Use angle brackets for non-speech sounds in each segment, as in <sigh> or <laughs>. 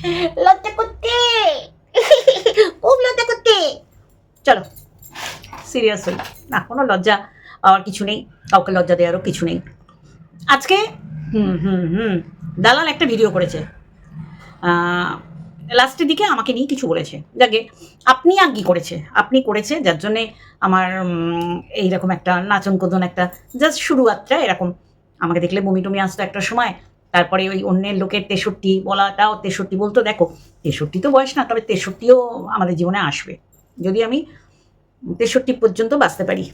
খুব লজ্জা করতে খুব লজ্জা করতে চলো সিরিয়াস হই না, কোনো লজ্জা পাওয়ার কিছু নেই, কাউকে লজ্জা দেওয়ারও কিছু নেই। আজকে, হুম হুম হুম, দালাল একটা ভিডিও করেছে। লাস্টের দিকে আমাকে নিয়ে কিছু বলেছে। যাকে, আপনি আজ্ঞি করেছে? আপনি করেছে, যার জন্যে আমার এইরকম একটা নাচন কোদন একটা জাস্ট শুরুয়াত্রা এরকম। আমাকে দেখলে বমি টমি আসতো একটা সময় তারপরে ওই অন্যের লোকের তেষট্টি বলাটাও তেষট্টি বলতো, দেখো, তেষট্টি তো বয়স না, তবে তেষট্টিও আমাদের জীবনে আসবে। যদি আমি তেষট্টি পর্যন্ত বাঁচতে পারি,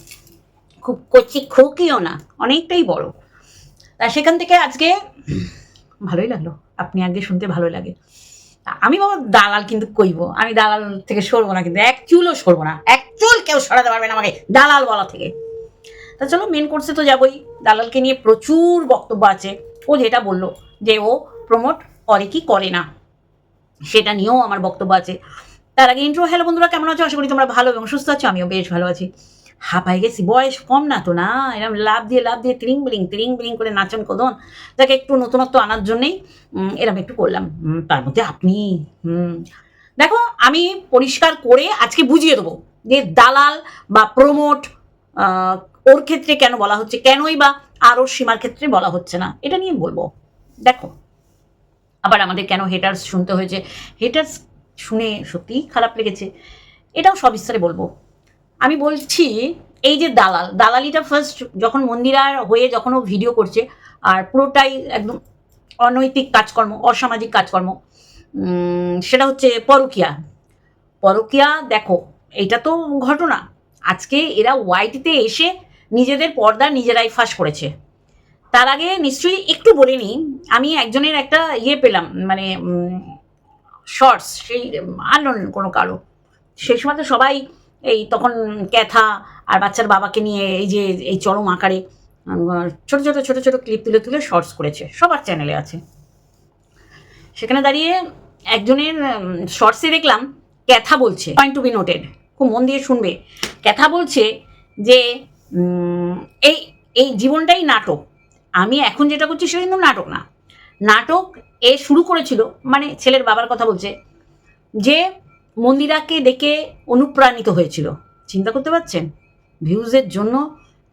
খুব কচি খুকিও না, অনেকটাই বড়। তা সেখান থেকে আজকে ভালোই লাগল, আপনি আগে শুনতে ভালো লাগে। আমি বাবা দালাল কিন্তু কইব, আমি দালাল থেকে সরবো না কিন্তু, এক চুলও সরবো না, এক চুল কেউ সরাতে পারবে না আমাকে, দালাল বলা থেকে। তা চলো মেন কোর্সে তো যাবোই, দালালকে নিয়ে প্রচুর বক্তব্য আছে। ও যেটা বলল যে ও প্রমোট করে কি করে না, সেটা নিয়েও আমার বক্তব্য আছে। তার আগে ইন্ট্রো হ্যালো বন্ধুরা, কেমন আছো? আশা করি তোমরা ভালো এবং সুস্থ আছো, আমিও বেশ ভালো আছি। হাঁপাই গেছি, বয়স কম না তো না এরকম লাভ দিয়ে লাভ দিয়ে, তিরিং বিলিং তিরিং বিলিং করে নাচন কদন। যাকে, একটু নতুনত্ব আনার জন্যেই এরম একটু করলাম। তার মধ্যে আপনি দেখো, আমি পরিষ্কার করে আজকে বুঝিয়ে দেবো যে দালাল বা প্রমোট ওর ক্ষেত্রে কেন বলা হচ্ছে, কেনই বা আরও সীমার ক্ষেত্রে বলা হচ্ছে না। এটা নিয়ে বলব। দেখো, আবার আমাদের কেন হেটার্স শুনতে হয়েছে? হেটার্স শুনে সত্যিই খারাপ লেগেছে। এটাও সবিস্তারে বলব। আমি বলছি, এই যে দালাল, দালালিটা ফার্স্ট যখন মন্দিরার হয়ে যখন ও ভিডিও করছে, আর পুরোটাই একদম অনৈতিক কাজকর্ম, অসামাজিক কাজকর্ম সেটা হচ্ছে পরকিয়া। পরকিয়া, দেখো, এটা তো ঘটনা। আজকে এরা ওয়াইটিতে এসে নিজেদের পর্দা নিজেরাই ফাঁস করেছে। তার আগে নিশ্চয়ই একটু বলে নিই আমি একজনের একটা ইয়ে পেলাম মানে শর্টস সেই আননোন কোনো কারও। সেই সময় তো সবাই এই তখন ক্যাথা আর বাচ্চার বাবাকে নিয়ে এই যে, এই চরম আকারে ছোট ছোট ছোট ছোট ক্লিপ তুলে তুলে শর্টস করেছে, সবার চ্যানেলে আছে। সেখানে দাঁড়িয়ে একজনের শর্টসে দেখলাম, ক্যাথা বলছে পয়েন্ট টু বি নোটেড খুব মন দিয়ে শুনবে। ক্যাথা বলছে যে এই এই জীবনটাই নাটক। আমি এখন যেটা করছি সেটা কিন্তু নাটক না। নাটক এ শুরু করেছিল মানে ছেলের বাবার কথা বলছে, যে মন্দিরাকে দেখে অনুপ্রাণিত হয়েছিল। চিন্তা করতে পারছেন? ভিউজের জন্য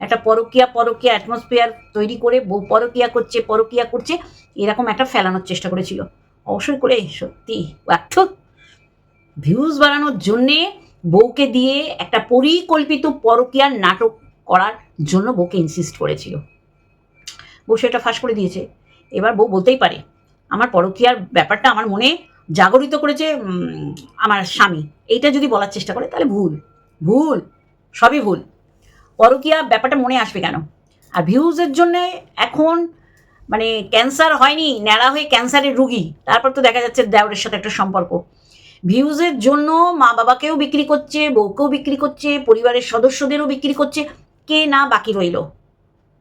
একটা পরকিয়া পরকিয়া অ্যাটমসফিয়ার তৈরি করে, বউ পরকিয়া করছে পরকিয়া করছে, এরকম একটা ফেলানোর চেষ্টা করেছিল। অবশ্যই করে সত্যি ব্যর্থ ভিউজ বাড়ানোর জন্যে বউকে দিয়ে একটা পরিকল্পিত পরকিয়ার নাটক করার জন্য বউকে ইনসিস্ট করেছিল। বউ সেটা ফাঁস করে দিয়েছে। এবার বউ বলতেই পারে, আমার পরকিয়ার ব্যাপারটা আমার মনে জাগরিত করেছে আমার স্বামী। এইটা যদি বলার চেষ্টা করে, তাহলে ভুল। ভুল, সবই ভুল। পরকিয়া ব্যাপারটা মনে আসবে কেন? আর ভিউজের জন্যে এখন মানে ক্যান্সার হয়নি, ন্যাড়া হয়ে ক্যান্সারের রুগী। তারপর তো দেখা যাচ্ছে দেওরের সাথে একটা সম্পর্ক। ভিউজের জন্য মা বাবাকেও বিক্রি করছে, বউকেও বিক্রি করছে, পরিবারের সদস্যদেরও বিক্রি করছে। না বাকি রইল?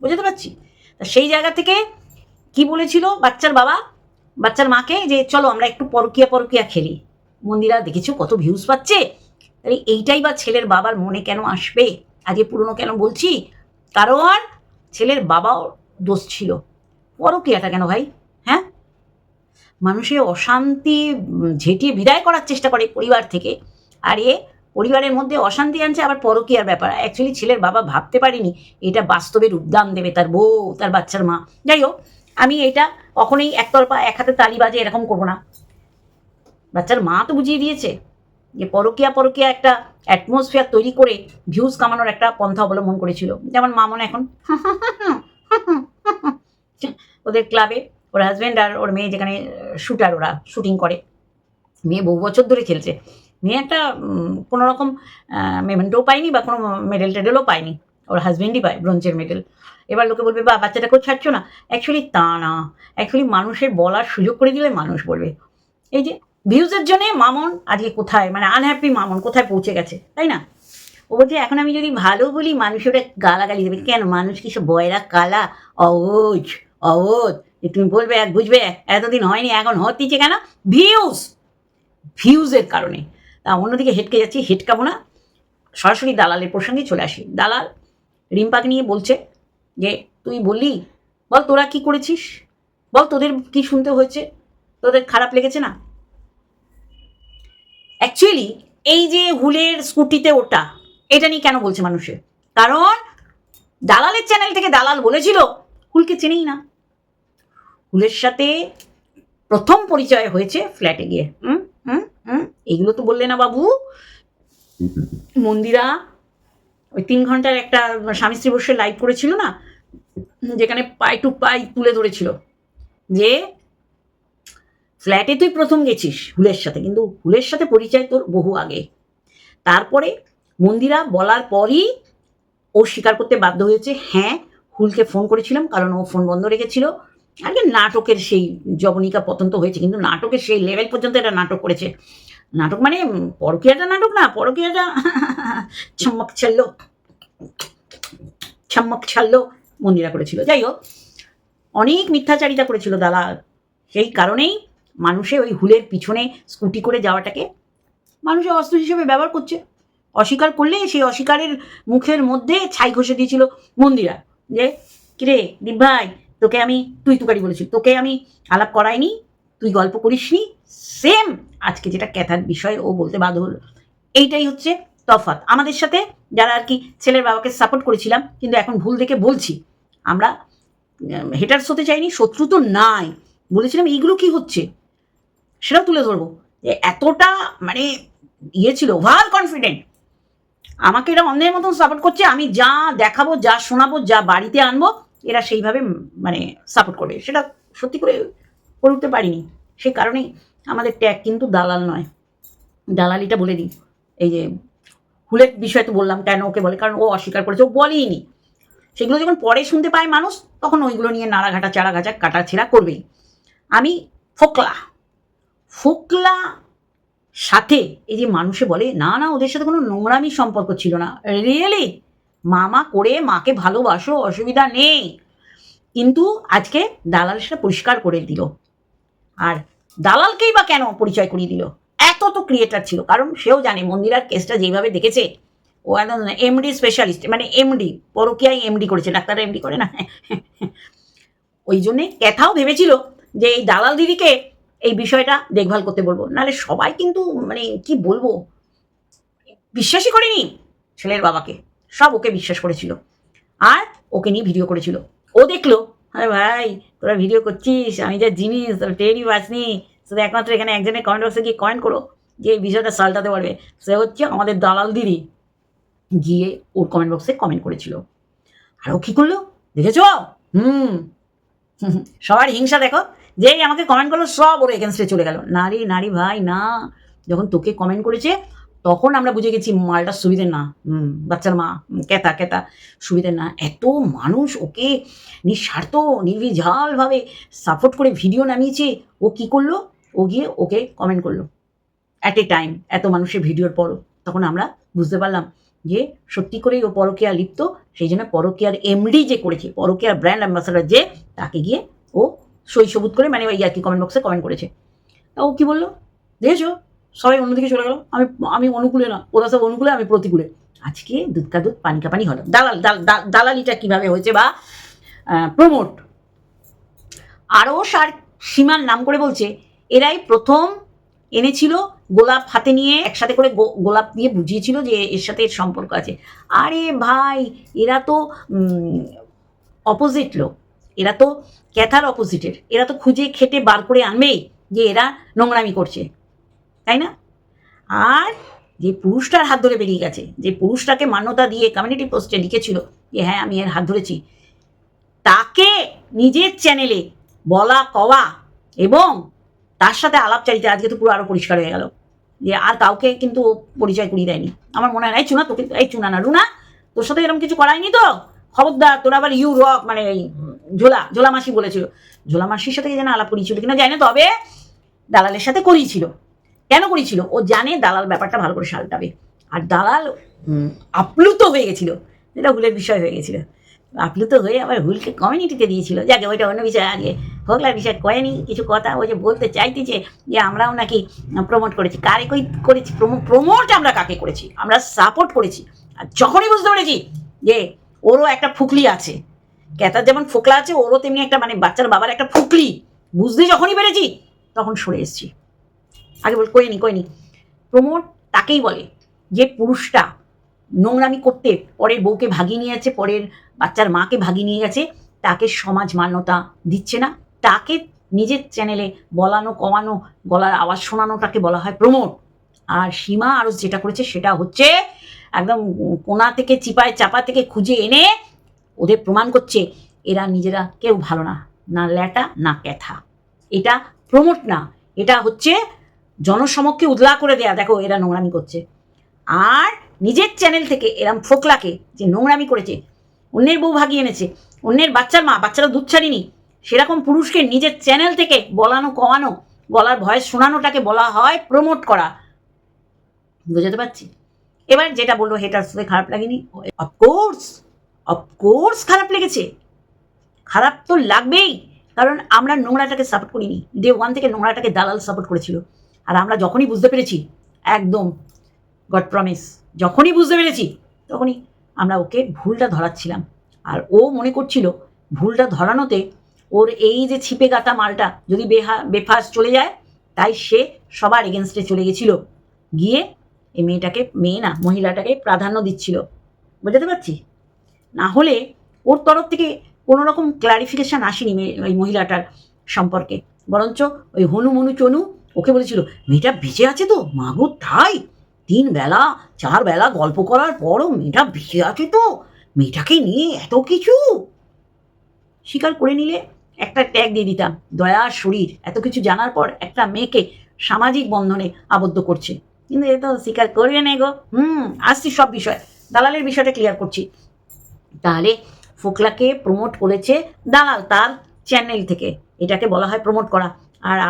বুঝতে পারছি? তা সেই জায়গা থেকে কি বলেছিল বাচ্চার বাবা? বাচ্চার মাকে যে চলো আমরা একটু পরকিয়া পরকিয়া খেলি। মন্দিরা, দেখেছ কত ভিউজ পাচ্ছে? তাহলে এইটাই বা ছেলের বাবার মনে কেন আসবে? আজকে পুরনো কেন বলছি? কারণ ছেলের বাবাও দোষ ছিল। পরকিয়াটা কেন ভাই? হ্যাঁ? মানুষের অশান্তি ঝেঁটিয়ে বিদায় করার চেষ্টা করে পরিবার থেকে। আর এ পরিবারের মধ্যে অশান্তি আনছে, আবার পরকীয়ার ব্যাপার। অ্যাকচুয়ালি ছেলের বাবা ভাবতে পারিনি, এটা বাস্তবের উদ্যান দেবে তার বউ, তার বাচ্চার মা। যাই হোক, আমি এটা কখনোই একতরফা, এক হাতে তালি বাজে এরকম করব না। বাচ্চার মা তো বুঝিয়ে দিয়েছে যে পরকিয়া পরকিয়া একটা অ্যাটমসফিয়ার তৈরি করে ভিউজ কামানোর একটা পন্থা অবলম্বন করেছিল। যেমন মামন এখন, <laughs> ওদের ক্লাবে ওর হাজব্যান্ড আর ওর মেয়ে যেখানে শুটার ওরা শুটিং করে। মেয়ে বহু বছর ধরে খেলছে। মেয়ে একটা কোনো রকম মেমেন্টও পায়নি বা কোনো মেডেল টেডেলও পায়নি ওর হাজব্যান্ডই পায় ব্রোঞ্জের মেডেল এবার লোকে বলবে বা বাচ্চাটা বাচ্চাটাকেও ছাড়ছ না? অ্যাকচুয়ালি তা না। অ্যাকচুয়ালি মানুষের বলার সুযোগ করে দিলে মানুষ বলবে। এই যে ভিউজের জন্যে মামন আজকে কোথায়? মানে আনহ্যাপি মামন কোথায় পৌঁছে গেছে, তাই না? ও বলছে, এখন আমি যদি ভালো বলি, মানুষ ওটা গালাগালি দেবে। কেন? মানুষ কি সব বয়রা কালা? অবুজ অবোধ। যে তুমি বলবে, এক বুঝবে, এতদিন হয়নি, এখন হতিছে কেন? ভিউজ ভিউজের কারণে। অন্যদিকে হেটকে যাচ্ছি হেটকাবো না সরাসরি দালালের প্রসঙ্গে চলে আসি। দালাল রিম্পাকে নিয়ে বলছে যে, তুই বললি, বল তোরা কি করেছিস? বল তোদের কি শুনতে হয়েছে? তোদের খারাপ লেগেছে না? অ্যাকচুয়ালি এই যে হুলের স্কুটিতে ওটা, এটা নিয়ে কেন বলছে মানুষে? কারণ দালালের চ্যানেল থেকে দালাল বলেছিল, হুলকে চেনেই না। হুলের সাথে প্রথম পরিচয় হয়েছে ফ্ল্যাটে গিয়ে, হুম? হুম? হুম? এগুলো তো বললে না বাবু। মন্দিরা ওই তিন ঘণ্টার একটা স্বামী স্ত্রী বসে লাইভ করেছিল না? যেখানে পাই টু পাই তুলে ধরেছিল। যে ফ্ল্যাটে তুই প্রথম গেছিস হুলের সাথে, কিন্তু হুলের সাথে পরিচয় তোর বহু আগে। তারপরে মন্দিরা বলার পরই ও স্বীকার করতে বাধ্য হয়েছে হ্যাঁ হুলকে ফোন করেছিলাম, কারণ ও ফোন বন্ধ রেখেছিল। আর কি নাটকের সেই জবনিকা পতন তো হয়েছে, কিন্তু নাটকের সেই লেভেল পর্যন্ত এটা নাটক করেছে। নাটক মানে পরকীয়াটা নাটক না, পরকীয়াটা <laughs> ছম্মক ছাড়লো ছম্মক ছাড়লো, মন্দিরা করেছিল। যাই হোক, অনেক মিথ্যাচারিতা করেছিল দালাল সেই কারণেই মানুষে ওই হুলের পিছনে স্কুটি করে যাওয়াটাকে মানুষের অস্ত্র হিসেবে ব্যবহার করছে। অস্বীকার করলে সেই অস্বীকারের মুখের মধ্যে ছাই ঘষে দিয়েছিল মন্দিরা। যে, কিরে দীপ ভাই তোকে আমি, তুই তুকারি বলেছি তোকে আমি আলাপ করাইনি, তুই গল্প করিসনি। সেম আজকে যেটা ক্যাথার বিষয়, ও বলতে বাধ্য হলো। এইটাই হচ্ছে তফাৎ। আমাদের সাথে যারা আর কি ছেলের বাবাকে সাপোর্ট করেছিলাম, কিন্তু এখন ভুল দেখে বলছি, আমরা হেটার্স হতে চাইনি, শত্রু তো নাই। বলেছিলাম, এইগুলো কি হচ্ছে? সেটাও তুলে ধরবো। যে এতটা মানে ইয়ে ছিল ওভার কনফিডেন্ট আমাকে এরা অন্যের মতন সাপোর্ট করছে, আমি যা দেখাবো, যা শোনাবো, যা বাড়িতে আনব এরা সেইভাবে মানে সাপোর্ট করবে। সেটা সত্যি করে করে উঠতে পারিনি। সেই কারণেই আমাদের ট্যাগ কিন্তু দালাল নয়। দালালিটা বলে দিই। এই যে হুলের বিষয় তো বললাম, কেন ওকে বলে? কারণ ও অস্বীকার করেছে। ও বলেইনি। সেগুলো যখন পরে শুনতে পায় মানুষ, তখন ওইগুলো নিয়ে নাড়াঘাটা, চাড়াঘাটা কাটা ছেঁড়া করবেই। আমি ফোকলা। ফোকলা সাথে এই যে মানুষে বলে, না না, ওদের সাথে কোনো নোংরামি সম্পর্ক ছিল না। রিয়েলি মামা করে মাকে ভালোবাসো, অসুবিধা নেই। কিন্তু আজকে দালাল সেটা পরিষ্কার করে দিল। আর দালালকেই বা কেন পরিচয় করিয়ে দিল? এত তো ক্রিয়েটার ছিল, কারণ সেও জানে মন্দিরার কেসটা যেইভাবে দেখেছে। ও একদম এমডি স্পেশালিস্ট মানে এমডি পরকিয়াই এমডি করেছে ডাক্তার এমডি করে না? ওই জন্যে ক্যাথাও ভেবেছিল যে এই দালাল দিদিকে এই বিষয়টা দেখভাল করতে বলব। নাহলে সবাই কিন্তু মানে কি বলব? বিশ্বাসই করেনি ছেলের বাবাকে। সব ওকে বিশ্বাস করেছিল। আর ওকে নিয়ে ভিডিও করেছিল। ও দেখল আরে ভাই তোরা ভিডিও করছিস আমি যা জিনিস তোরা টেরই পাসনি শুধু একমাত্র এখানে একজনের কমেন্ট বক্সে গিয়ে কমেন্ট করো যে এই বিষয়টা সালটাতে পারবে। সে হচ্ছে আমাদের দালাল দিদি। গিয়ে ওর কমেন্ট বক্সে কমেন্ট করেছিল। আর ও কী করল? দেখেছ? হুম, <laughs> সবার হিংসা দেখো। যেই আমাকে কমেন্ট করল সব ওর এগেনস্টে চলে গেল। নারী নারী ভাই না। যখন তোকে কমেন্ট করেছে তখন আমরা বুঝে গেছি মালটা সুবিধের না। বাচ্চার মা কেতা কেতা সুবিধের না। এত মানুষ ওকে নিঃস্বার্থ, নির্বিঝালভাবে সাপোর্ট করে ভিডিও নামিয়েছে। ও কি করল? ও গিয়ে ওকে কমেন্ট করল। অ্যাট এ টাইম এত মানুষের ভিডিওর পর তখন আমরা বুঝতে পারলাম যে সত্যি করেই ও পরকীয়া লিপ্ত। সেই জন্য পরকীয়ার এমডি যে করেছে, পরকীয়ার ব্র্যান্ড অ্যাম্বাসাডার যে, তাকে গিয়ে ও সই সবুত করে মানে ওই আর কি কমেন্ট বক্সে কমেন্ট করেছে। তা ও কি বলল? দেখেছ? সবাই অন্যদিকে চলে গেল। আমি আমি অনুকূলে না, ওরা সব অনুকূলে, আমি প্রতিকূলে। আজকে দুধ কা দুধ পানি কা পানি হলো। দালাল, দাল- দাল- দালালিটা কীভাবে হয়েছে বা প্রমোট আরও সার সীমার নাম করে বলছে, এরাই প্রথম এনেছিল গোলাপ হাতে নিয়ে, একসাথে করে গোলাপ দিয়ে বুঝিয়েছিল যে এর সাথে এর সম্পর্ক আছে। আরে ভাই, এরা তো অপোজিট লোক। এরা তো ক্যাথার অপোজিটের এরা তো খুঁজে, খেটে, বার করে আনবেই যে এরা নোংরামি করছে। তাই না? আর যে পুরুষটার হাত ধরে বেরিয়ে গেছে, যে পুরুষটাকে মান্যতা দিয়ে কমিউনিটি পোস্টে লিখেছিল যে হ্যাঁ আমি এর হাত ধরেছি। তাকে নিজের চ্যানেলে বলা, কওয়া এবং তার সাথে আলাপচারিতা আজকে তো পুরো আরও পরিষ্কার হয়ে গেল। যে আর কাউকে কিন্তু পরিচয় করিয়ে দেয়নি। আমার মনে হয়, এই চুনা, তোকে, এই চুনা না, রুনা, তোর সাথে এরকম কিছু করায়নি তো? খবরদার, তোর আবার ইউ রক মানে এই ঝোলা ঝোলা মাসি বলেছিল। ঝোলা মাসির সাথে যেন আলাপ করিয়েছিল কিনা জানি তবে দালালের সাথে করিয়েছিল। কেন করেছিল? ও জানে দালাল ব্যাপারটা ভালো করে সালটাবে। আর দালাল আপ্লুত হয়ে গেছিল। যেটা হুলের বিষয় হয়ে গেছিল। আপ্লুত হয়ে আবার হুলকে কমিউনিটিতে দিয়েছিল। যাকে, ওইটা অন্য বিষয় আগে। হোগলার বিষয় কয়নি কিছু কথা ওই যে বলতে চাইতেছে যে আমরাও নাকি প্রমোট করেছি। কারে কই করেছি? প্রমোট আমরা কাকে করেছি? আমরা সাপোর্ট করেছি। আর যখনই বুঝতে পেরেছি যে ওরও একটা ফুকলি আছে ক্যাতার যেমন ফোকলা আছে, ওরও তেমনি একটা মানে বাচ্চার বাবার একটা ফুকলি, বুঝতে যখনই পেরেছি, তখন সরে এসেছি। আগে বল কইনি কইনি প্রমোট তাকেই বলে যে পুরুষটা নোংরামি করতে পরের বউকে ভাগিয়ে নিয়ে যাচ্ছে, পরের বাচ্চার মাকে ভাগিয়ে নিয়ে গেছে তাকে সমাজ মান্যতা দিচ্ছে না। তাকে নিজের চ্যানেলে বলানো, কমানো, গলার আওয়াজ শোনানোটাকে বলা হয় প্রমোট আর সীমা আরও যেটা করেছে সেটা হচ্ছে একদম কোনা থেকে চিপায় চাপা থেকে খুঁজে এনে ওদের প্রমাণ করছে, এরা নিজেরা কেউ ভালো না না ল্যাটা, না ক্যাথা। এটা প্রমোট না, এটা হচ্ছে জনসমক্ষে উদলা করে দেয়া, দেখো এরা নোংরামি করছে। আর নিজের চ্যানেল থেকে এরম ফোকলাকে যে নোংরামি করেছে, অন্যের বউ ভাগিয়ে এনেছে, অন্যের বাচ্চার মা, বাচ্চারা দুধ ছাড়িনি, সেরকম পুরুষকে নিজের চ্যানেল থেকে বলানো কমানো গলার ভয়েস শোনানোটাকে বলা হয় প্রমোট করা। বুঝতে পারছি? এবার যেটা বলল হেটার সাথে খারাপ লাগেনি? অফকোর্স অফকোর্স খারাপ লেগেছে। খারাপ তো লাগবেই, কারণ আমরা নোংরাটাকে সাপোর্ট করিনি। ডে ওয়ান থেকে নোংরাটাকে দালাল সাপোর্ট করেছিল। আর আমরা যখনই বুঝতে পেরেছি, একদম গড প্রমিস যখনই বুঝতে পেরেছি, তখনই আমরা ওকে ভুলটা ধরাচ্ছিলাম। আর ও মনে করছিল ভুলটা ধরানোতে ওর এই যে ছিপে গাতা মালটা যদি বেহা, বেফাস চলে যায়, তাই সে সবার এগেনস্টে চলে গেছিল। গিয়ে এই মেয়েটাকে, মেয়ে না, মহিলাটাকে প্রাধান্য দিচ্ছিল। বুঝতে পারছি? না হলে ওর তরফ থেকে কোনো রকম ক্লারিফিকেশান আসেনি মেয়ে- ওই মহিলাটার সম্পর্কে। বরঞ্চ ওই হনু মনু চনু ওকে বলেছিল, মেয়েটা বেঁচে আছে তো? মাগো তাই? তিন বেলা, চার বেলা গল্প করার পরও মেয়েটা বেঁচে আছে তো? মেয়েটাকে নিয়ে এত কিছু? স্বীকার করে নিলে? একটা ট্যাগ দিয়ে দিতাম, দয়ার শরীর। এত কিছু জানার পর একটা মেয়েকে সামাজিক বন্ধনে আবদ্ধ করছে। কিন্তু এ তো স্বীকার করবে না গো। হুম, আসছি সব বিষয়। দালালের বিষয়টা ক্লিয়ার করছি। তাহলে ফোকলাকে প্রমোট করেছে দালাল তার চ্যানেল থেকে। এটাকে বলা হয় প্রমোট করা। আর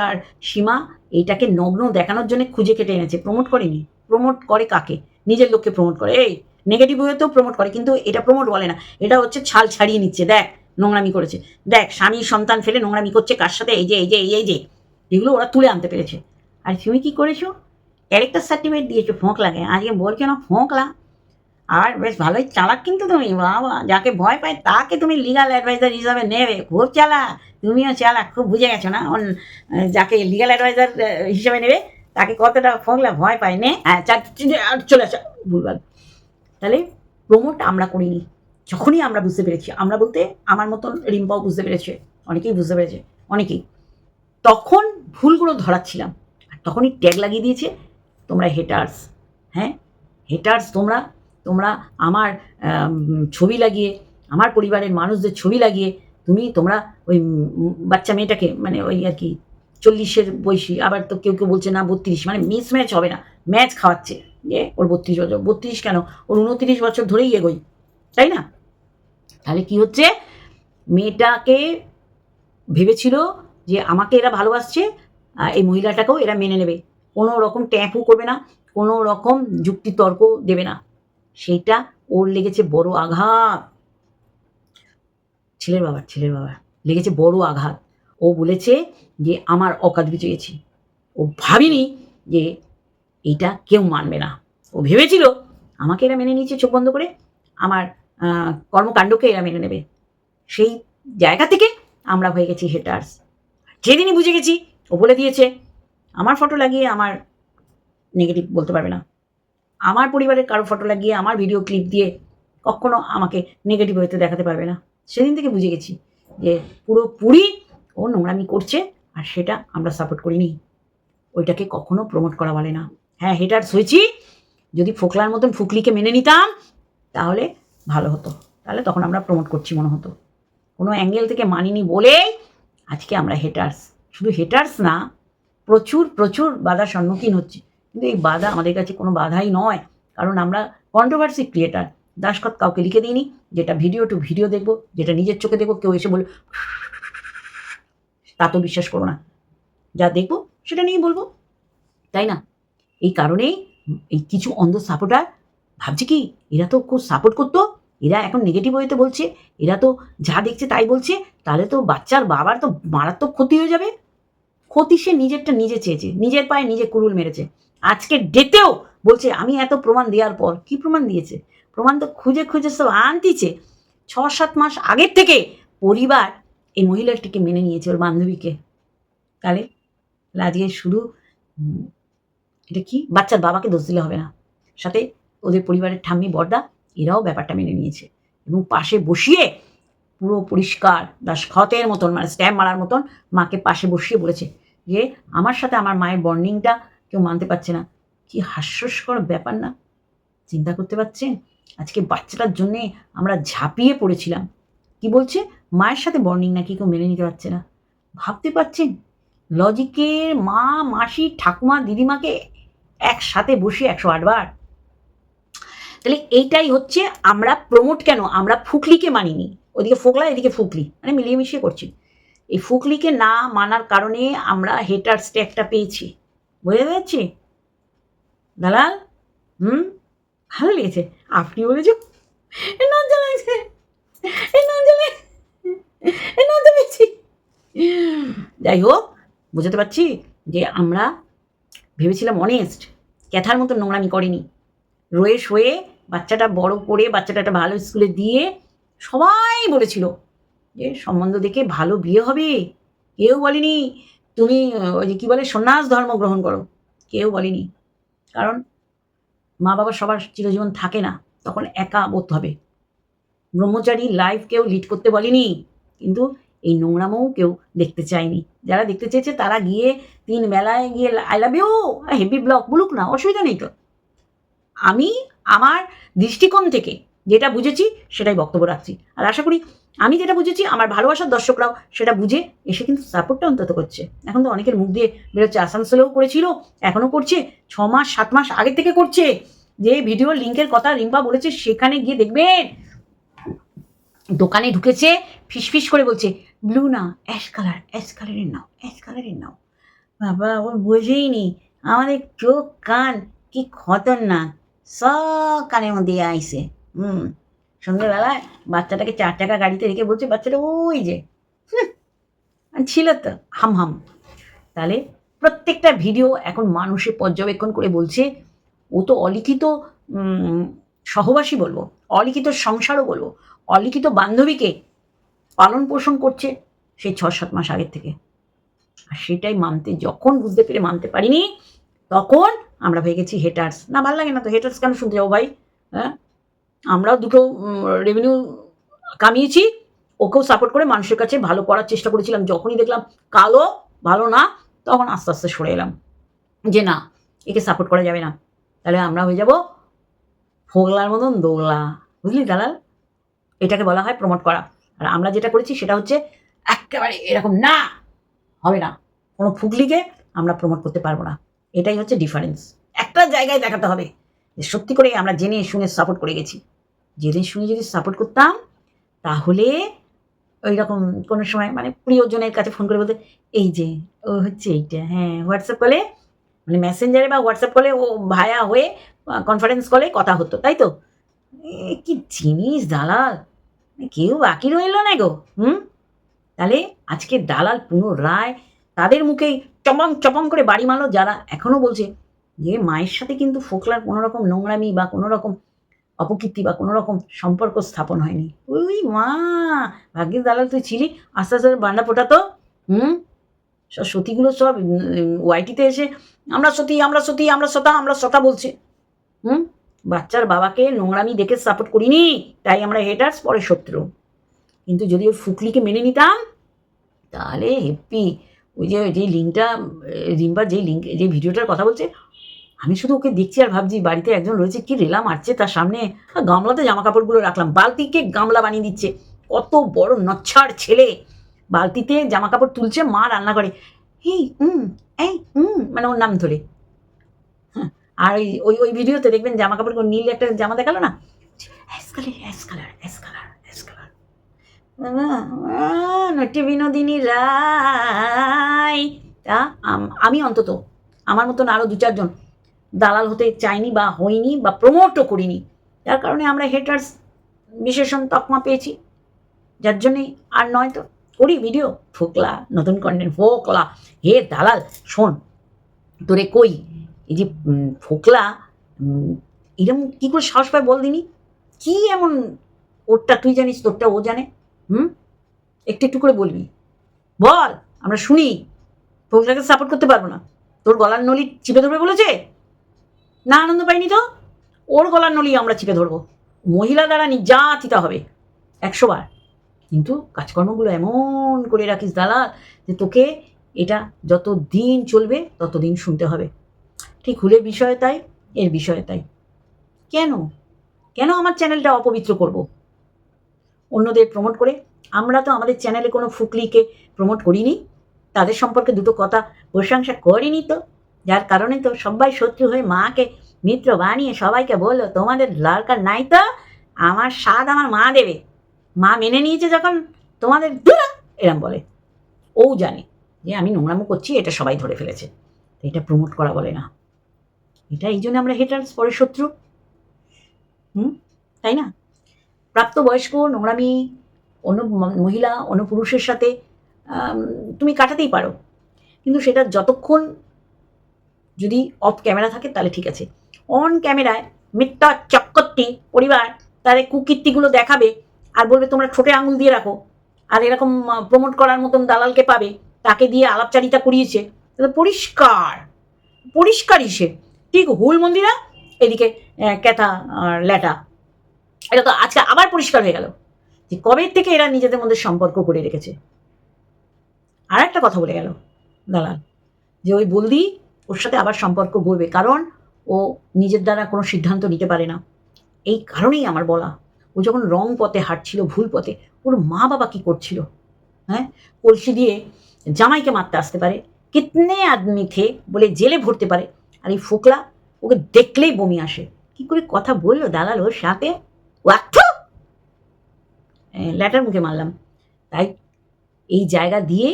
আর সীমা এইটাকে নগ্ন দেখানোর জন্য খুঁজে কেটে এনেছে। প্রমোট করেনি। প্রমোট করে কাকে? নিজের লোককে প্রমোট করে। এই নেগেটিভ ওয়েতেও প্রমোট করে, কিন্তু এটা প্রমোট বলে না। এটা হচ্ছে ছাল ছাড়িয়ে নিচ্ছে। দেখ, নোংরামি করেছে। দেখ, স্বামী সন্তান ফেলে নোংরামি করছে কার সাথে? এই যে এই যে, এই এই যে। এগুলো ওরা তুলে আনতে পেরেছে। আর তুমি কি করেছ? ক্যারেক্টার সার্টিফিকেট দিয়েছ, ফোঁক লাগে। আজকে বলছো না, ফোঁকলা। আর বেশ ভালোই চালাক কিন্তু তুমি, বাবা। যাকে ভয় পায় তাকে তুমি লিগাল অ্যাডভাইজার হিসাবে নেবে। খুব চালাক, তুমিও চালাক, খুব বুঝে গেছো না? অন যাকে লিগাল অ্যাডভাইজার হিসাবে নেবে, তাকে কতটা ফোঁকলা ভয় পায়, নে? আর চলে আসো, ভুলভাল। তাহলে প্রমোট আমরা করিনি। যখনই আমরা বুঝতে পেরেছি, আমরা বলতে আমার মতন রিম্পাও বুঝতে পেরেছে, অনেকেই বুঝতে পেরেছে, অনেকেই। তখন ভুলগুলো ধরাচ্ছিলাম, আর তখনই ট্যাগ লাগিয়ে দিয়েছে, তোমরা হেটার্স হ্যাঁ? হেটার্স তোমরা তোমরা আমার ছবি লাগিয়ে, আমার পরিবারের মানুষদের ছবি লাগিয়ে, তুমি তোমরা ওই বাচ্চা মেয়েটাকে মানে ওই আর কি, চল্লিশের বয়সী, আবার তো কেউ কেউ বলছে না বত্রিশ মানে মিস ম্যাচ হবে না, ম্যাচ খাওয়াচ্ছে যে ওর বত্রিশ বছর, বত্রিশ কেন? ওর উনত্রিশ বছর ধরেই এগোই তাই না? তাহলে কি হচ্ছে? মেয়েটাকে ভেবেছিল যে আমাকে এরা ভালোবাসছে এই মহিলাটাকেও এরা মেনে নেবে, কোনো রকম ট্যাপও করবে না, কোনো রকম যুক্তিতর্ক দেবে না। সেইটা ওর লেগেছে বড় আঘাত। ছেলের বাবার, ছেলের বাবা লেগেছে বড় আঘাত। ও বলেছে যে, আমার অকাত বিচয়েছি ও ভাবিনি যে, এটা কেউ মানবে না। ও ভেবেছিল, আমাকে এরা মেনে নিয়েছে চোখ বন্ধ করে। আমার কর্মকাণ্ডকে এরা মেনে নেবে। সেই জায়গা থেকে আমরা হয়ে গেছি হেটার্স যেদিনই বুঝে গেছি, ও বলে দিয়েছে, আমার ফটো লাগিয়ে আমার নেগেটিভ বলতে পারবে না। আমার পরিবারের কারও ফটো লাগিয়ে, আমার ভিডিও ক্লিপ দিয়ে কখনো আমাকে নেগেটিভ হইতে দেখাতে পারবে না। সেদিন থেকে বুঝে গেছি যে পুরোপুরি ও নোংরামি করছে আর সেটা আমরা সাপোর্ট করিনি। ওইটাকে কখনো প্রমোট করা বলে না। হ্যাঁ হেটার্স হয়েছি। যদি ফোকলার মতন ফুকলিকে মেনে নিতাম, তাহলে ভালো হতো। তাহলে তখন আমরা প্রমোট করছি মনে হতো। কোনো অ্যাঙ্গেল থেকে মানিনি বলেই আজকে আমরা হেটার্স শুধু হেটার্স না, প্রচুর প্রচুর বাধার সম্মুখীন হচ্ছি। কিন্তু এই বাধা আমাদের কাছে কোনো বাধাই নয়। কারণ আমরা কন্ট্রোভার্সি ক্রিয়েটার দাসখত কাউকে লিখে দিইনি, যেটা ভিডিও টু ভিডিও দেখব, যেটা নিজের চোখে দেখব, কেউ এসে বলে তা তো বিশ্বাস করো না। যা দেখব, সেটা নিয়েই বলব। তাই না? এই কারণেই এই কিছু অন্ধ সাপোর্টার ভাবছে কি, এরা তো খুব সাপোর্ট করতো, এরা এখন নেগেটিভ ওয়েতে বলছে, এরা তো যা দেখছে তাই বলছে, তাহলে তো বাচ্চার বাবার তো মারাত্মক ক্ষতি হয়ে যাবে। ক্ষতি সে নিজেরটা নিজে চেয়েছে, নিজের পায়ে নিজে কুড়ুল মেরেছে। আজকে ডেটেও বলছে, আমি এত প্রমাণ দেওয়ার পর। কি প্রমাণ দিয়েছে? প্রমাণ তো খুঁজে খুঁজে সব আনতিছে। ছ সাত মাস আগের থেকে পরিবার এই মহিলাটিকে মেনে নিয়েছে ওর বান্ধবীকে। তাহলে আজকে শুধু এটা কি? বাচ্চার বাবাকে দোষ দিলে হবে না। সাথে ওদের পরিবারের ঠাম্মি, বর্দা, এরাও ব্যাপারটা মেনে নিয়েছে। এবং পাশে বসিয়ে পুরো পরিষ্কার, দাস খতের মতন মানে স্ট্যাম্প মারার মতন মাকে পাশে বসিয়ে বলেছে যে, আমার সাথে আমার মায়ের বন্ডিংটা কেউ মানতে পারছে না। কি হাস্যস্কর ব্যাপার না? চিন্তা করতে পারছেন আজকে বাচ্চাটার জন্যে আমরা ঝাঁপিয়ে পড়েছিলাম। কি বলছে? মায়ের সাথে বন্ডিং নাকি কেউ মেনে নিতে পারছে না। ভাবতে পারছেন লজিকের মা, মাসি, ঠাকুমা, দিদিমাকে একসাথে বসে একশো আটবার তাহলে এইটাই হচ্ছে আমরা প্রমোট কেন? আমরা ফুকলিকে মানিনি। ওদিকে ফোকলা, এদিকে ফুকলি। মানে মিলিয়ে মিশিয়ে করছি। এই ফুকলিকে না মানার কারণে আমরা হেটার স্ট্যাকটা পেয়েছি। বুঝতে পারছি দালাল? হুম? ভালো লেগেছে। আপনি বলেছ যাই হোক, বুঝতে পারছি যে আমরা ভেবেছিলাম অনেস্ট ক্যাথার মতো নোংরামি করিনি। রয়ে শোয়ে বাচ্চাটা বড় করে, বাচ্চাটা একটা ভালো স্কুলে দিয়ে সবাই বলেছিল যে সম্বন্ধ দেখে ভালো বিয়ে হবে। কেউ বলেনি তুমি ওই যে কী বলে, সন্ন্যাস ধর্ম গ্রহণ করো। কেউ বলেনি। কারণ মা বাবা সবার চিরজীবন থাকে না। তখন একা বোধ হবে। ব্রহ্মচারী লাইফ কেউ লিড করতে বলেনি। কিন্তু এই নোংরামও কেউ দেখতে চায়নি। যারা দেখতে চেয়েছে, তারা গিয়ে তিন বেলায় গিয়ে I love you heavy block বলুক না, অসুবিধা নেই তো। আমি আমার দৃষ্টিকোণ থেকে যেটা বুঝেছি, সেটাই বক্তব্য রাখছি। আর আশা করি আমি যেটা বুঝেছি, আমার ভালোবাসার দর্শকরাও সেটা বুঝে এসে কিন্তু সাপোর্টটা অন্তত করছে। এখন তো অনেকের মুখ দিয়ে বেরোচ্ছে, আসানসোলেও করেছিল, এখনও করছে, ছ মাস, সাত মাস আগে থেকে করছে। যে ভিডিও লিঙ্কের কথা রিম্পা বলেছে, সেখানে গিয়ে দেখবেন, দোকানে ঢুকেছে, ফিসফিস করে বলছে ব্লু না অ্যাশ কালার অ্যাশ কালারের নাও অ্যাশ কালারের নাও। বাবা, ও বোঝেই নি আমাদের চোখ, কান, কি খতরনাক, সব কানের মধ্যে আইসে হুম। সন্ধ্যেবেলায় বাচ্চাটাকে চার চাকা গাড়িতে রেখে বলছে, বাচ্চাটা ওই যে। ছিল তো, হাম হাম। তাহলে প্রত্যেকটা ভিডিও এখন মানুষে পর্যবেক্ষণ করে বলছে, ও তো অলিখিত সহবাসী বলব, অলিখিত সংসারও বলব, অলিখিত বান্ধবীকে পালন পোষণ করছে সেই ছ সাত মাস আগের থেকে। আর সেটাই মানতে, যখন বুঝতে পেরে মানতে পারিনি, তখন আমরা হয়ে গেছি হেটার্স না, ভালো লাগে না তো হেটার্স কেন শুনতে যাব ভাই? হ্যাঁ? আমরাও দুটো রেভিনিউ কামিয়েছি, ওকেও সাপোর্ট করে মানুষের কাছে ভালো করার চেষ্টা করেছিলাম। যখনই দেখলাম কালো, ভালো না, তখন আস্তে আস্তে সরে এলাম। যে না, একে সাপোর্ট করা যাবে না। তাহলে আমরা হয়ে যাব ফোগলার মতন দোগলা। বুঝলি দালাল? এটাকে বলা হয় প্রমোট করা। আর আমরা যেটা করেছি সেটা হচ্ছে একেবারে এরকম না, হবে না। কোনো ফুগলিকে আমরা প্রমোট করতে পারব না। এটাই হচ্ছে ডিফারেন্স একটা জায়গায় দেখাতে হবে। যে সত্যি করে আমরা জেনে শুনে সাপোর্ট করে গেছি। জেনে শুনে যদি সাপোর্ট করতাম, তাহলে ওই রকম কোনো সময় মানে প্রিয়জনের কাছে ফোন করে বলতে, এই যে, ও হচ্ছে এইটা। হ্যাঁ হোয়াটসঅ্যাপ কলে মানে মেসেঞ্জারে বা হোয়াটসঅ্যাপ কলে ও ভায়া হয়ে কনফারেন্স কলে কথা হতো, তাই তো? কি জিনিস দালাল? কেউ বাকি রইল না গো, হুম? তাহলে আজকে দালাল পুনরায় তাদের মুখেই চপং চপং করে বাড়ি মারলো যারা এখনও বলছে যে মায়ের সাথে কিন্তু ফোকলার কোনো রকম নোংরামি বা কোনো রকম অপকীর্তি বা কোনো রকম সম্পর্ক স্থাপন হয়নি। ওই মা, ভাগ্যের দালাল তুই ছিলি, আস্তে আস্তে বান্ডা ফোটাতো, হুম? সব সতীগুলো সব ওয়াইটিতে এসে, আমরা সতী আমরা সতী, আমরা সতা আমরা সতা বলছে। হুম? বাচ্চার বাবাকে নোংরামি দেখে সাপোর্ট করিনি, তাই আমরা হেটার্স পরে শত্রু। কিন্তু যদি ওই ফুকলিকে মেনে নিতাম, তাহলে হেপ্পি ওই যে যে লিঙ্কটা রিম্বা যেই লিঙ্ক, যে ভিডিওটার কথা বলছে আমি শুধু ওকে দেখছি আর ভাবছি বাড়িতে একজন রয়েছে কি রেলা মারছে তার সামনে? গামলাতে জামা কাপড়গুলো রাখলাম বালতিকে গামলা বানিয়ে দিচ্ছে। কত বড় নচ্ছার ছেলে। বালতিতে জামা কাপড় তুলছে মা রান্না করে। এই হুম এই হুম মানে ওর নাম ধরে। হ্যাঁ, আর ওই ওই ওই ভিডিওতে দেখবেন জামা কাপড় নীল একটা জামা দেখাল না? কালার বিনোদিনী রায়। তা আম- আমি অন্তত আমার মতন আরও দু চারজন দালাল হতে চাইনি বা হইনি বা প্রমোটও করিনি। যার কারণে আমরা হেটার্স বিশেষণ তকমা পেয়েছি। যার জন্যে আর নয় তো, করি ভিডিও ফোকলা, নতুন কন্টেন্ট ফোকলা। হে দালাল, শোন, তোরে কই? এই যে ফোকলা এরম কী করে সাহস পায় বল দিনি? কি এমন ওরটা তুই জানিস, তোরটা ও জানে? হুম? একটু একটু করে বলবি। বল, আমরা শুনি। ফোকলাকে সাপোর্ট করতে পারব না। তোর গলার নলি চিপে ধরবে বলেছে? না আনন্দ পাইনি তো? ওর গলার নলি আমরা চিপে ধরবো। মহিলা দ্বারা নির্যাতিতা হবে। একশো বার। কিন্তু কাজকর্মগুলো এমন করে রাখিস দালাল যে তোকে এটা যত দিন চলবে তত দিন শুনতে হবে। ঠিক হুলের বিষয়ে তাই, এর বিষয়ে তাই। কেন? কেন আমার চ্যানেলটা অপবিত্র করব? অন্যদের প্রমোট করে আমরা তো আমাদের চ্যানেলে কোনো ফুকলিকে প্রমোট করিনি। তাদের সম্পর্কে দুটো কথা প্রশংসা করিনি তো। যার কারণে তো সবাই শত্রু হয়ে মাকে, মিত্র বানিয়ে সবাইকে বলল, তোমাদের দরকার নাই তো, আমার স্বাদ আমার মা দেবে। মা মেনে নিয়েছে যখন, তোমাদের দূরা এরম বলে। ও জানে যে আমি নোংরামো করছি, এটা সবাই ধরে ফেলেছে। এটা প্রমোট করা বলে না। এটা এই জন্য আমরা হেটার্স পরে শত্রু। হুম? তাই না? প্রাপ্তবয়স্ক, নোংরামি, অন্য মহিলা, অন্য পুরুষের সাথে তুমি কাটাতেই পারো। কিন্তু সেটা যতক্ষণ যদি অফ ক্যামেরা থাকে তাহলে ঠিক আছে। অন ক্যামেরায় মিথ্যা চক্করটি পরিবার তাদের কুকীর্তিগুলো দেখাবে আর বলবে, তোমরা ঠোঁটে আঙুল দিয়ে রাখো। আর এরকম প্রমোট করার মতন দালালকে পাবে, তাকে দিয়ে আলাপচারিতা করিয়েছে। তাহলে পরিষ্কার পরিষ্কারই সে ঠিক হুল মন্দিরা, এদিকে ক্যাথা আর ল্যাটা। এটা তো আজকে আবার পরিষ্কার হয়ে গেল। যে কবে থেকে এরা নিজেদের মধ্যে সম্পর্ক করে রেখেছে? আর একটা কথা বলে গেল দালাল। যে ওই বলদি ওর সাথে আবার সম্পর্ক গড়বে, কারণ ও নিজের দ্বারা কোনো সিদ্ধান্ত নিতে পারে না। এই কারণেই আমার বলা, ও যখন রং পথে হাঁটছিল, ভুল পথে, ওর মা বাবা কি করছিল? হ্যাঁ? কলসি দিয়ে জামাইকে মারতে আসতে পারে, কিতনে আদমি থে বলে জেলে ভরতে পারে, আর এই ফোকলা ওকে দেখলেই বমি আসে। কি করে কথা বলল দালাল ওর সাথে? ল্যাটার মুখে মারলাম। তাই এই জায়গা দিয়ে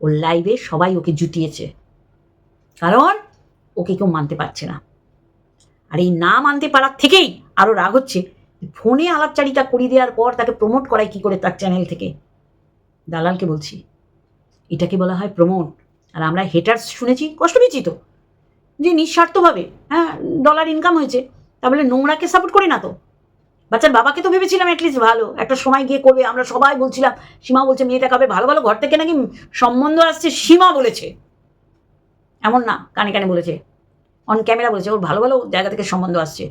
ওর লাইভে সবাই ওকে জুতিয়েছে কারণ ওকে কেউ মানতে পারছে না। আর এই না মানতে পারার থেকেই আরও রাগ হচ্ছে। ফোনে আলাপচারিতা করিয়ে দেওয়ার পর তাকে প্রমোট করায় কি করে তার চ্যানেল থেকে? দালালকে বলছি, এটাকে বলা হয় প্রমোট আর আমরা হেটার্স শুনেছি, কষ্ট পেয়েছি তো। যে নিঃস্বার্থভাবে হ্যাঁ ডলার ইনকাম হয়েছে, তা বলে নোংরাকে সাপোর্ট করে না তো। বাচ্চার বাবাকে তো ভেবেছিলাম অ্যাটলিস্ট ভালো। একটা সময় গিয়ে করবে, আমরা সবাই বলছিলাম, সীমা বলছে, মেয়েটা কবে ভালো ভালো ঘর থেকে নাকি সম্বন্ধ আসছে, সীমা বলেছে। এমন না, কানে কানে বলেছে। অন ক্যামেরা বলেছে, ওর ভালো ভালো জায়গা থেকে সম্বন্ধ আসছে।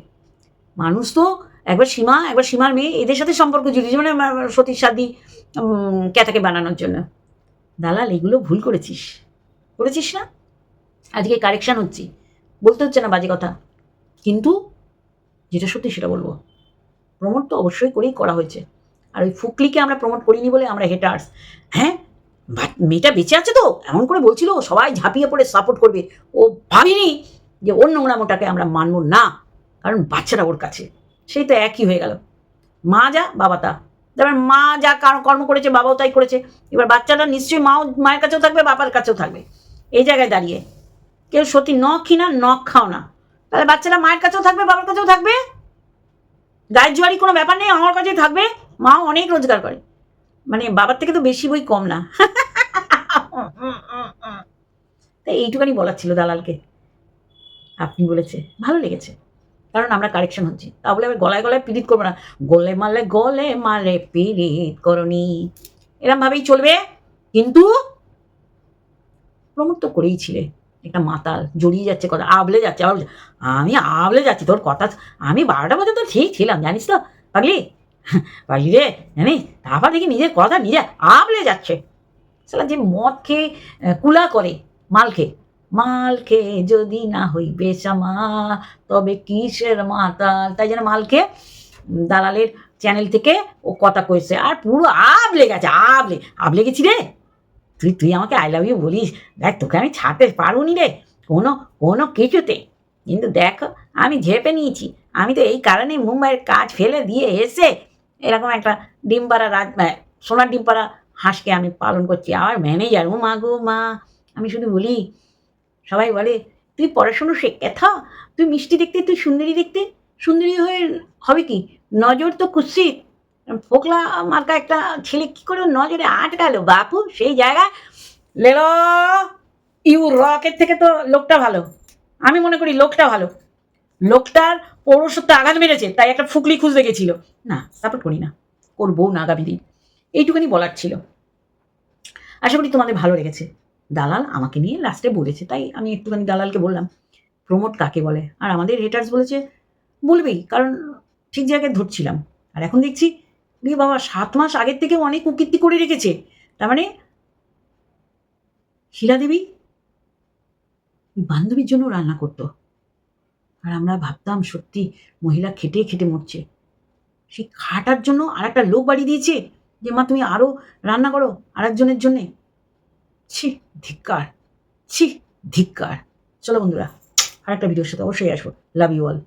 মানুষ তো একবার সীমা, একবার সীমার মেয়ে, এদের সাথে সম্পর্ক জুড়িয়েছে মানে সতীর সাদি ক্যাথাকে বানানোর জন্য। দালাল, এগুলো ভুল করেছিস। করেছিস না? আজকে কারেকশান হচ্ছি। বলতে হচ্ছে না বাজে কথা। কিন্তু যেটা সত্যি সেটা বলব। প্রমোট তো অবশ্যই করেই করা হয়েছে। আর ওই ফুকলিকে আমরা প্রমোট করিনি বলে আমরা হেটার্স হ্যাঁ? মেয়েটা বেঁচে আছে তো? এমন করে বলছিল, সবাই ঝাঁপিয়ে পড়ে সাপোর্ট করবে। ও ভাবিনি যে ওর নোংরামোটাকে আমরা মানব না, কারণ বাচ্চারা ওর কাছে। সেই তো একই হয়ে গেল। মা যা, বাবা তা। তারপর মা যা কার- কর্ম করেছে, বাবাও তাই করেছে। এবার বাচ্চাটা নিশ্চয়ই মাও মায়ের কাছেও থাকবে, বাবার কাছেও থাকবে। এই জায়গায় দাঁড়িয়ে। কেউ সত্যি নখ কিনা, নখ খাও না। তাহলে বাচ্চারা মায়ের কাছেও থাকবে, বাবার কাছেও থাকবে? গায়ের জোয়ারি কোনো ব্যাপার নেই, আমার কাছেই থাকবে। মাও অনেক রোজগার করে। মানে বাবার থেকে তো বেশি বই কম না। তাই এইটুকানি বলার ছিল দালালকে। আপনি বলেছে, ভালো লেগেছে। কারণ আমরা কারেকশন হচ্ছি। তা বলে আমি গলায় গলায় পিরিত করব না। গলে মারলে গলে মারে পিরিত করনি। এরম ভাবেই চলবে। কিন্তু প্রমোট তো করেই ছিলে। একটা মাতাল জড়িয়ে যাচ্ছে, কথা আবলে যাচ্ছে। আবলে আমি আবলে যাচ্ছি, তোর কথা আমি বারোটা পর্যন্ত ঠিক ছিলাম, জানিস তো, পাগলি? পাগলি রে জানিস তারপর দেখি নিজের কথা নিজে আবলে যাচ্ছে। সালা যে মদ খেয়ে কুলা করে মাল খেয়ে মাল খেয়ে যদি না হই বেচামা তবে কিসের মাতাল? তাই যেন মাল খেয়ে দালালের চ্যানেল থেকে ও কথা কয়েছে আর পুরো আবলে গেছে, আবলে। আবলে গেছি রে। তুই তুই আমাকে আই লাভ ইউ বলিস। দেখ, তোকে আমি ছাড়তে পারব নি রে। কোনো কোনো কিছুতে। কিন্তু দেখো, আমি ঝেপে নিয়েছি। আমি তো এই কারণে মুম্বাইয়ের কাজ ফেলে দিয়ে এসে এরকম একটা ডিম পাড়া রাত সোনার ডিম পাড়া হাঁসকে আমি পালন করছি। আমার ম্যানেজার ও মা গো, মা, আমি শুধু বলি, সবাই বলে, তুই পড়াশুনো শেখে থা তুই মিষ্টি দেখতে, তুই সুন্দরী দেখতে, সুন্দরী হয়ে হবে কি? নজর তো কুৎসিত ফোকলা মার্কা একটা ছেলে কী করে নজরে আটকালো? বাপু, সেই জায়গায় লেল, ইউ রকের থেকে তো লোকটা ভালো। আমি মনে করি লোকটা ভালো। লোকটার পৌরসত্ব আঘাত মেরেছে, তাই একটা ফুকলি খুঁজতে গেছিল। না সাপোর্ট করি না। ওর বউ নাগাবিদি এইটুকুনি বলার ছিল। আশা করি তোমাদের ভালো লেগেছে। দালাল আমাকে নিয়ে লাস্টে বলেছে, তাই আমি একটুখানি দালালকে বললাম প্রমোট কাকে বলে? আর আমাদের হেটার্স বলেছে, বলবেই, কারণ ঠিক জায়গায় ধরছিলাম। আর এখন দেখছি রে বাবা, সাত মাস আগের থেকে অনেক উকীর্তি করে রেখেছে। তার মানে শিলা দেবী বান্ধবীর জন্য রান্না করতো। আর আমরা ভাবতাম, সত্যি মহিলা খেটে খেটে মরছে। সেই খাটার জন্য আর একটা লোক বাড়ি দিয়েছে যে, মা, তুমি আরও রান্না করো আরেকজনের জন্যে। ছি, ধিক্কার ছি, ধিক্কার। চলো বন্ধুরা আর একটা ভিডিওর সাথে অবশ্যই আসব। Love you all